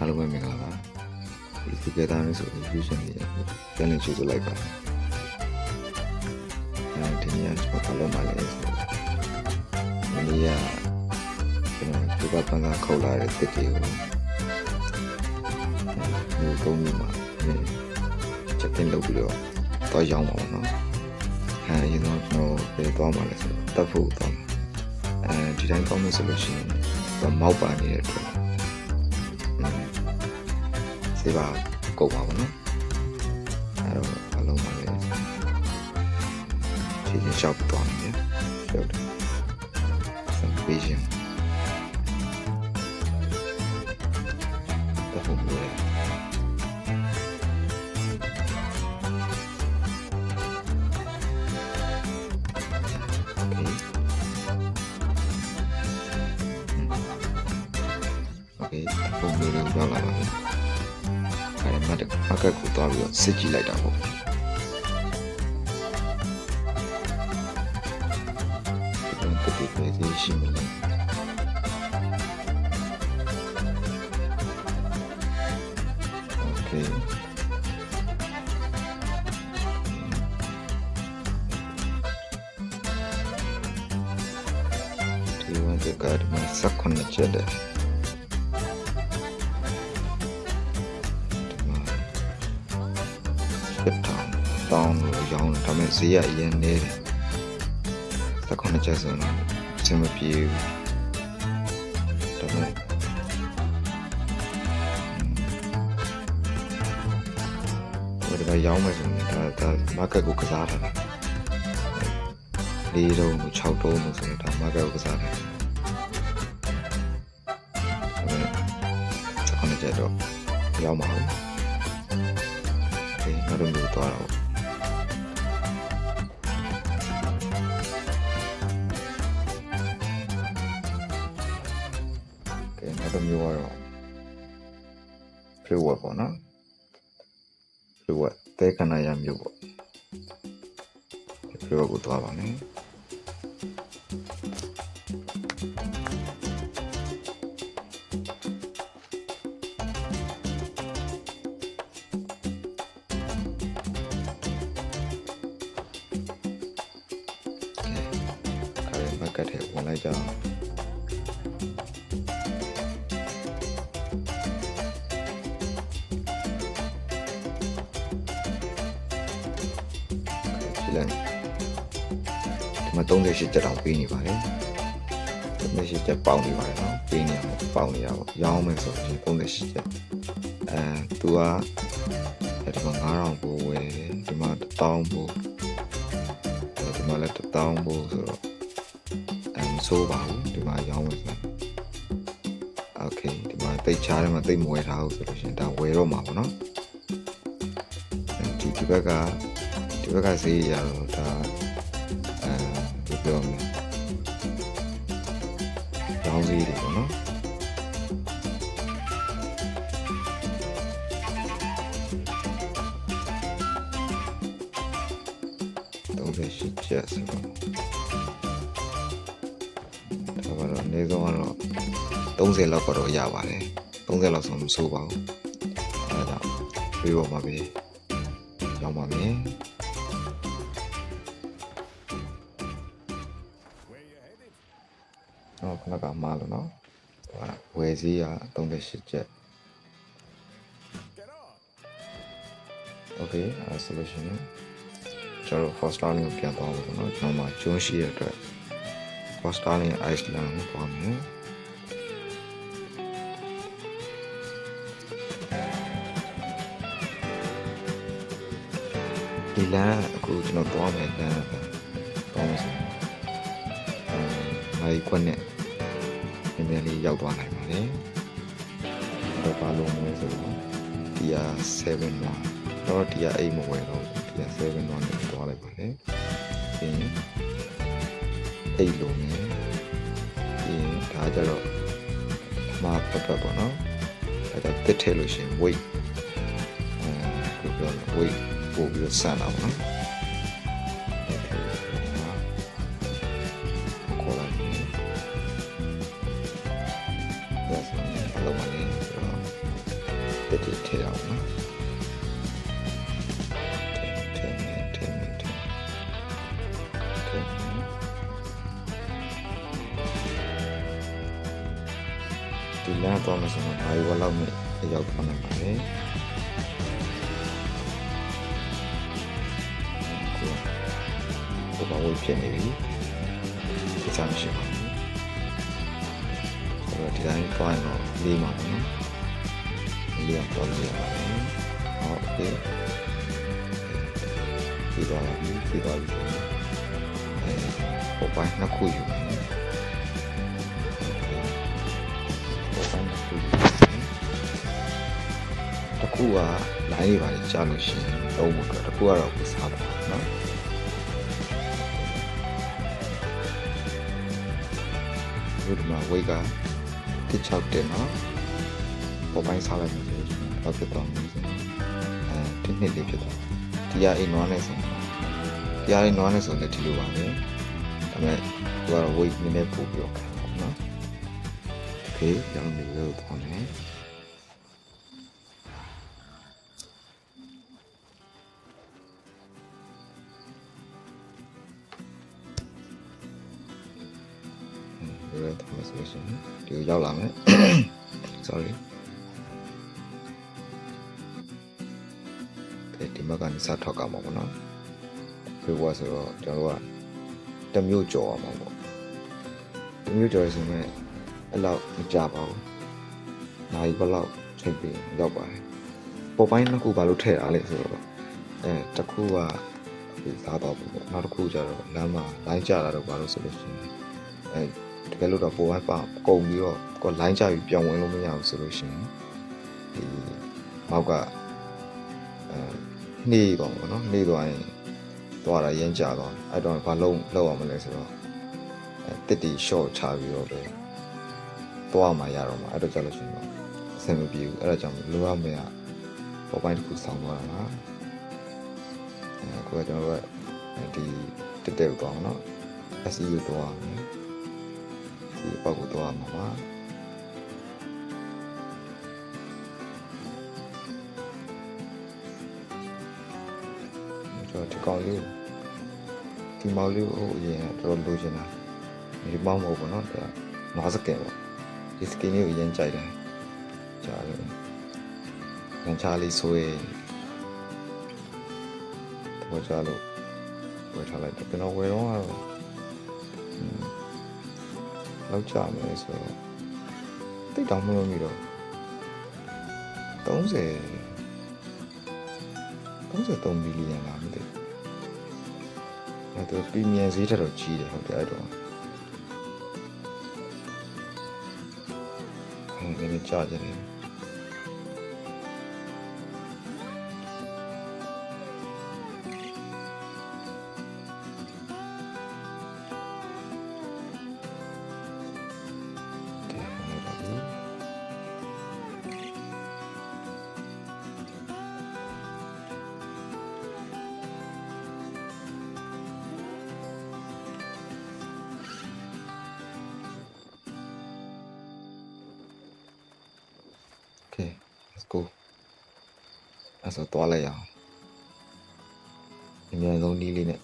အားလုံးပဲမင်္ဂလာပါဒီစီကဲသားလေးဆိုရင် fusion လေးပြန်လည်ချိုးဆိုလိုက်ပါအဲဒီနေ့ကျွန်တော်ဘာလုပ်မှလဲဆိုတော့ဒီနေ့ကကျွန်တော်ဒီကပန်းကခေါ်လာတဲ့တစ်တီကိုဒီကုန်းကြီးမှာချက်တင်လုပ်ပြီးတော့တော့ရောင်းပါအောင်နော်အဲဒီတော့ကျွန်တော်ပြန်သွားမှလဲဆိုတော့တက်ဖို့တော့အဲဒီတိုင်းကောင်းလို့ဆိုလို့ရှိရင်တော့မောက်ပါနေတဲ့အတွက် စေးပါကုန်ပါဘောနော်အဲတော့အလုံးပါလေခြေချင်းရှောက်ပြီးသွားမယ်ရှောက်တယ်ဆက်ပေးရှင်တော့ဘုံပဲโอเคပုံမျိုးလေးရောက်လာပါပြီ အဲမတ် မကတ်ကိုသွားပြီးတော့စစ်ကြည့်လိုက်တာပေါ့ဒီတော့တတိပဲသေးရှိမလဲโอเคဒီဝန်ကကားမှာစက်ခွန်ချက်တယ် ဖြစ်တောင်းတောင်းလို့ရောင်းတယ်ဒါပေမဲ့ဈေးကအရင်နေတယ်သက္ကုန်းချက်ဆိုတော့အဆင်မပြေဘူးဒါပေမဲ့ဟိုဒီမှာရောင်းမယ်ဆိုရင်ဒါဒါ market ကိုကစားတာလေးတုံး6တုံးလို့ဆိုရင်ဒါ market ကိုကစားတာဒါပေမဲ့သက္ကုန်းချက်တော့ရောင်းပါဘူး ဆိုရင်အဲ့လိုမျိုးသွားတာပေါ့ကဲနောက်တစ်မျိုးကတော့ flow ပေါ့နော် flow တဲခဏရမျိုးပေါ့ flow ကိုသွားပါမယ် လိုက်ကြအောင်ဒီလိုက်ဒီမှာ38ကျက်တောင်ပေးနေပါတယ်38ကျက်ပေါင်းနေပါတယ်နော်ပေးနေအောင်ပေါင်းနေရအောင်ရောင်းမယ်ဆိုရင်38ကျက်အဲသူကဒီမှာ9000ပို့ဝယ်တယ်ဒီမှာ1000ပို့ဒီမှာလည်း1000ပို့ဆိုတော့အဲ မဆိုးပါဘူးဒီမှာရောင်းမယ်ဆိုโอเคဒီမှာတိတ်ချားထဲမှာတိတ်မဝယ်ထားဘူးဆိုလို့ရှိရင်ဒါဝယ်တော့မှာပေါ့နော်ဒီဒီဘက်ကဒီဘက်ကဈေးရတော့ဒါအဲဒီပြောမယ်ရောင်းဈေးတွေပေါ့နော်38ကျပ်ဆိုတော့ ဆုံးကတော့30လောက်ကတော့ရပါတယ်30လောက်ဆိုမဆိုးပါဘူးအဲဒါကြောင့်ပြေးပေါ်မှာပဲရောင်းပါမယ်ဟောခဏကမှားလို့နော်ဟိုဝယ်စည်းက38ကျပ် โอเคအဲဆိုလို့ရှိရင်ကျွန်တော် first starling ကိုပြန်သွားဖို့ပေါ့နော်ကျွန်တော်မှာကျွန်းရှိရတဲ့အတွက် first starling Iceland ကိုသွားမယ်ဒီလမ်းကအခုကျွန်တော်သွားမယ်လမ်းကသွားမယ်ဆိုရင်အဲဒီခွက်နဲ့နည်းနည်းလေးရောက်သွားနိုင်ပါတယ်တော့ပါလို့မလဲဆိုတော့ဒီက7မှာတော့ဒီက8မဝယ်တော့ဒီက7တော့နဲ့သွားလိုက်ပါလေပြီးရင် 8လုံးနဲ့ပြီးရင်ဒါကြတော့မှာပတ်ပတ်ပေါ့နော်အဲဒါတစ်ထည့်လို့ရှိရင် weight အဲပြောပြော weight ပို့ပြီးတော့ဆန်တာပေါ့နော်ခေါ်လိုက်တယ်ဒါဆိုရင်အလုံးမလေးဆိုတော့တက်တက်ထည့်အောင်နော် ဒီလမ်းတော့မစမ်းဘာလို့လောက်မဲ့ရောက်သွားနိုင်ပါလဲကိုဘာလို့ဖြစ်နေပြီဒီစားမရှိပါဘူးဆိုတော့ဒီတိုင်းတွိုင်းတော့လေးမှာနော်လေးအောင်တော့လေးရပါတယ်ဟုတ်ကဲ့ဒီတော့ဒီတော့ဒီအဲပေါ်ပိုင်းနှစ်ခုယူမယ် တစ်ခုကလိုင်းတွေပါကြာလို့ရှိရင်တော့မကတော့တစ်ခုကတော့ကိုစားပါနော် ဒီမှာ weight က16တင်နော်ပေါ်ပိုင်းစားလိုက်မယ်ဆိုရင်တော့ဖြစ်သွားမယ်ဆိုရင်အဲဒီနှစ်လေးဖြစ်သွားဒီကအိမ်နွားနဲ့ဆိုဒီကအိမ်နွားနဲ့ဆိုလည်းဒီလိုပါပဲဒါပေမဲ့သူကတော့ weight နည်းနည်းပို့ပြီးတော့ခံပါနော်โอเคရောင်းနေလို့သွားမ ဆိုလို့ရှိရင်ဒီကိုရောက်လာမယ် sorry ကဲဒီဘက်ကနေစထောက်ကမှာပေါ့နော်ဖေဘောဆိုတော့ကျွန်တော်တို့ကတစ်မျိုးကြော်အောင်ပါပေါ့တစ်မျိုးကြော်ရဆိုရင်အဲ့လောက်မကြပါဘူးနိုင်ဘက်လောက်ချိန်ပြီးရောက်ပါတယ်ပေါ်ပိုင်းနှစ်ခုဘာလို့ထည့်တာလဲဆိုတော့အဲတစ်ခုကဒီစားတော့ပေါ့နောက်တစ်ခုကျတော့လမ်းမှာလိုင်းကြတာတော့ဘာလို့ဆိုလို့ရှိရင်အဲ တကယ်လို့တော့ပေါ်ပိုင်းပါကုန်ပြီးတော့ကိုလိုင်းကြပြီးပြောင်းဝင်လို့မရဘူးဆိုလို့ရှိရင်ဒီမောက်ကအဲနှေးပါဘောနော်နှေးသွားရင်သွားတာရမ်းကြသွားအဲ့တော့ဘာလုံးလောက်အောင်မလဲဆိုတော့အဲတစ်တီ short ချပြီးတော့ပဲသွားမှရတော့မှာအဲ့တော့ကြလို့ရှိရင်တော့အဆင်မပြေဘူးအဲ့ဒါကြောင့်လိုရမယ့်ကပေါ်ပိုင်းတစ်ခုဆောင်းသွားတာပါအဲကိုကကျွန်တော်ကဒီတက်တက်ကိုသွားအောင်နော် SEO သွားအောင်နော် ဒီပေါက်ကိုသွားမှာပါကျွန်တော်ဒီကောင်လေးဒီမောင်လေးကိုအရင်တော့လိုချင်တာဒီမောင်မဟုတ်ဘူးเนาะဒါငါးစကင်ပေါ့ဒီစကင်လေးကိုအရင်ကြိုက်တယ်ကြားတယ်ငန်းချားလေးဆိုရင်တော့ကြားလို့ဝယ်ထားလိုက်တယ်ကျွန်တော်ဝယ်တော့ကတော့ လောက်ကြမယ်ဆိုတော့တိတ်တောင်မလို့မိတော့30 33မီလီယံလားမသိဘူးအဲ့တော့ပရီမီယံဈေးထက်တော့ကြီးတယ်ဟုတ်တယ်အဲ့တော့ဟိုနည်းနည်းကြာကြတယ် Okay, let's go. အဲ့ဆိုသွားလိုက်ရအောင်အများဆုံးနီးလေးနဲ့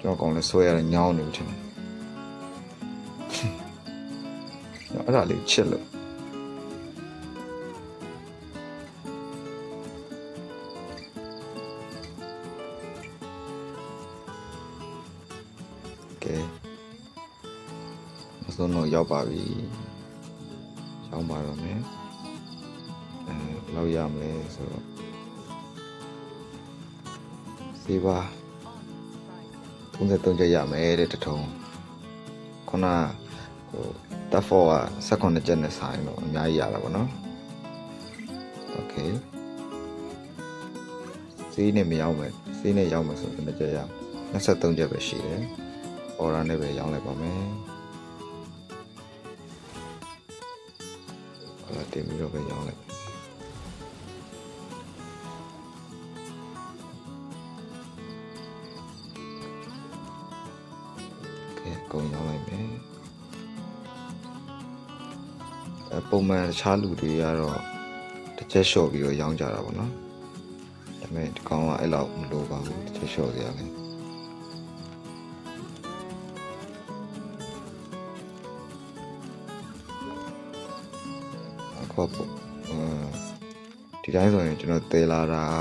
ကျွန်တော်ကောင်းလဲဆွဲရတယ်ညောင်းနေပြီထင်တယ်အဲ့ဒါလေးချစ်လို့ ရောက်ပါပြီ။ရောက်ပါတော့မယ်။အဲလောက်ရမလဲဆိုတော့စေပါ33ချက်ရမယ်တဲ့တထုံ။ခုနဟိုတက်ဖော်က18ချက်နဲ့ဆိုင်တော့အများကြီးရတာပေါ့နော်။ Okay ။ဈေးနဲ့မရောက်မယ်ဈေးနဲ့ရောက်မယ်ဆိုရင်တစ်ချက်ရ23ချက်ပဲရှိတယ်။အော်ရာနဲ့ပဲရောင်းလိုက်ပါမယ်။ ဟလာတင်ပြီးတော့ပဲရောင်းလိုက်ကဲအကုန်ရောင်းလိုက်မယ်အပုံမှန်တခြားလူတွေကတော့တစ်ချက်လျှော့ပြီးတော့ရောင်းကြတာပေါ့နော်ဒါပေမဲ့ဒီကောင်ကအဲ့လောက်မလိုပါဘူးတစ်ချက်လျှော့စရာလ ခုပေါ့အဲဒီတိုင်းဆိုရင်ကျွန်တော်သေလာတာက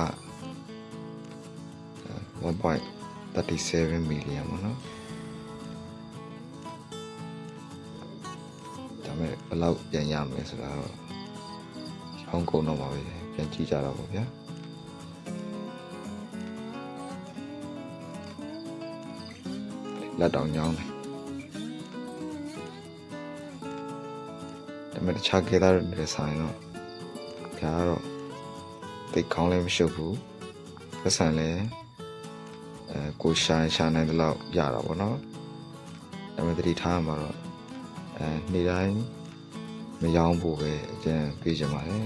1.37 million ပေါ့နော်ဒါပေမဲ့ဘယ်လောက်ပြန်ရမလဲဆိုတာတော့ဟောင်းကုန်တော့ပါပဲပြန်ကြည့်ကြတော့ပေါ့ဗျာလက်တောင်ညောင်းတယ် မဲ့တခြားကေတာတွေဆိုင်တော့ဒါကတော့တိတ်ကောင်းလည်းမရှုပ်ဘူးသက်ဆိုင်လည်းအဲကိုရှာရှာနိုင်တဲ့လောက်ရတာပေါ့နော်ဒါပေမဲ့တတိထားမှာတော့အဲနေ့တိုင်းမရောင်းဖို့ပဲအကျဉ်းပြေးကြပါလေ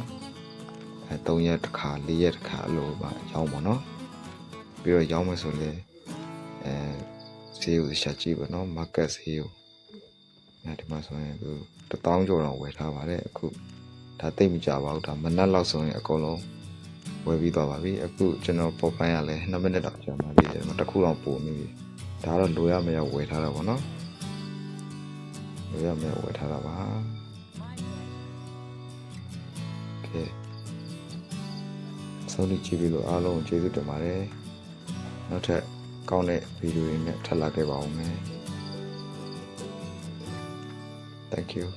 အဲ3ရက်တစ်ခါ4ရက်တစ်ခါအလိုပါရောင်းပါနော်ပြီးတော့ရောင်းမယ်ဆိုလေအဲဈေးကိုရှာကြည့်ပါနော် market ဈေးကို အဲဒီမှာဆိုရင်သူတစ်တောင်းကျော်တော့ဝယ်ထားပါတယ်အခုဒါသိပ်မကြပါဘူးဒါမနက်လောက်ဆိုရင်အကုန်လုံးဝယ်ပြီးသွားပါပြီအခုကျွန်တော်ပေါ်ပိုင်းရလဲ2မိနစ်တော့ကြာမှပြီတယ်မတစ်ခုတော့ပို့နေပြီဒါတော့လိုရမရဝယ်ထားတာပေါ့နော်လိုရမရဝယ်ထားတာပါโอเคဆုံးဖြတ်ကြည့်ပြီးလို့အားလုံးကိုကျေးဇူးတင်ပါတယ်နောက်ထပ်ကောင်းတဲ့ဗီဒီယိုတွေနဲ့ထပ်လာခဲ့ပါဦးမယ် Thank you.